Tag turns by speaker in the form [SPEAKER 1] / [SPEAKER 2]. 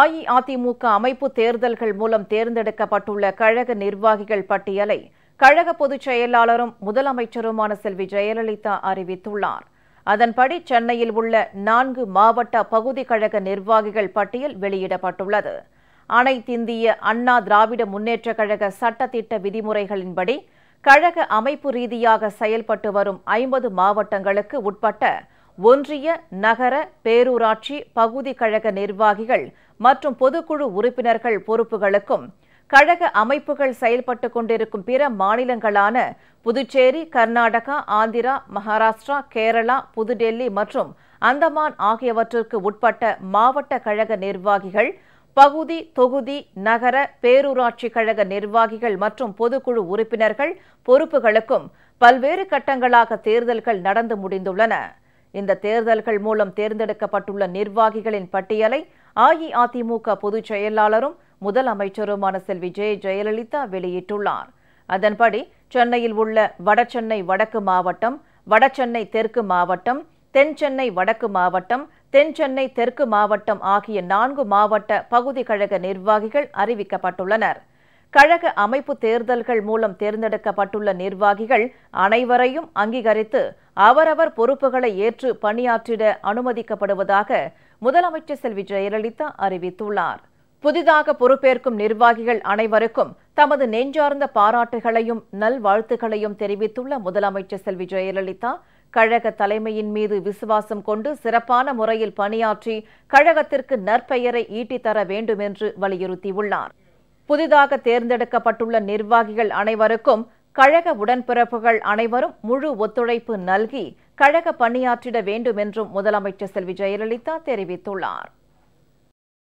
[SPEAKER 1] அஇஅதிமுக அமைப்பு தேர்தல்கள் மூலம் தேர்ந்தெடுக்கப்பட்டுள்ள கழக நிர்வாகிகள் பட்டியலை கழக பொதுச் செயலாளரும் முதலமைச்சருமான செல்வி ஜெயலலிதா அறிவித்துள்ளார். அதன்படி சென்னையில் உள்ள நான்கு மாவட்ட பகுதி கழக நிர்வாகிகள் பட்டியல் வெளியிடப்பட்டுள்ளது. அனைத்திந்திய அண்ணா திராவிட முன்னேற்றக் கழக சட்டத்திட்ட விதிமுறைகளின்படி கழக அமைப்பு ரீதியாக செயல்பட்டு வரும் ஐம்பது மாவட்டங்களுக்கு உட்பட்ட ஒன்றிய நகர பேரூராட்சி பகுதி கழக நிர்வாகிகள் மற்றும் பொதுக்குழு உறுப்பினர்கள் பொறுப்புகளுக்கும் கழக அமைப்புகள் செயல்பட்டு கொண்டிருக்கும் பிற மாநிலங்களான புதுச்சேரி கர்நாடகா ஆந்திரா மகாராஷ்டிரா கேரளா புதுடெல்லி மற்றும் அந்தமான் ஆகியவற்றிற்கு உட்பட்ட மாவட்ட கழக நிர்வாகிகள் பகுதி தொகுதி நகர பேரூராட்சி கழக நிர்வாகிகள் மற்றும் பொதுக்குழு உறுப்பினர்கள் பொறுப்புகளுக்கும் பல்வேறு கட்டங்களாக தேர்தல்கள் நடந்து முடிந்துள்ளன. இந்த தேர்தல்கள் மூலம் தேர்ந்தெடுக்கப்பட்டுள்ள நிர்வாகிகளின் பட்டியலை அஇஅதிமுக பொதுச் செயலாளரும் முதலமைச்சருமான செல்வி ஜெய ஜெயலலிதா வெளியிட்டுள்ளார். அதன்படி சென்னையில் உள்ள வடசென்னை வடக்கு மாவட்டம் வடசென்னை தெற்கு மாவட்டம் தென் சென்னை வடக்கு மாவட்டம் தென் சென்னை தெற்கு மாவட்டம் ஆகிய நான்கு மாவட்ட பகுதி கழக நிர்வாகிகள் அறிவிக்கப்பட்டுள்ளனர். கழக அமைப்பு தேர்தல்கள் மூலம் தேர்ந்தெடுக்கப்பட்டுள்ள நிர்வாகிகள் அனைவரையும் அங்கீகரித்து அவரவர் பொறுப்புகளை ஏற்று பணியாற்றிட அனுமதிக்கப்படுவதாக முதலமைச்சர் செல்வி ஜெயலலிதா அறிவித்துள்ளார். புதிதாக பொறுப்பேற்கும் நிர்வாகிகள் அனைவருக்கும் தமது நெஞ்சார்ந்த பாராட்டுகளையும் நல்வாழ்த்துகளையும் தெரிவித்துள்ள முதலமைச்சர் செல்வி ஜெயலலிதா கழக தலைமையின் மீது விசுவாசம் கொண்டு சிறப்பான முறையில் பணியாற்றி கழகத்திற்கு நற்பெயரை ஈட்டித்தர வேண்டும் என்று வலியுறுத்தியுள்ளார். புதிதாக தேர்ந்தெடுக்கப்பட்டுள்ள நிர்வாகிகள் அனைவருக்கும் கழக உடன்பிறப்புகள் அனைவரும் முழு ஒத்துழைப்பு நல்கி கழக பணியாற்றிட வேண்டும் என்றும் முதலமைச்சர் செல்வி ஜெயலலிதா தெரிவித்துள்ளார்.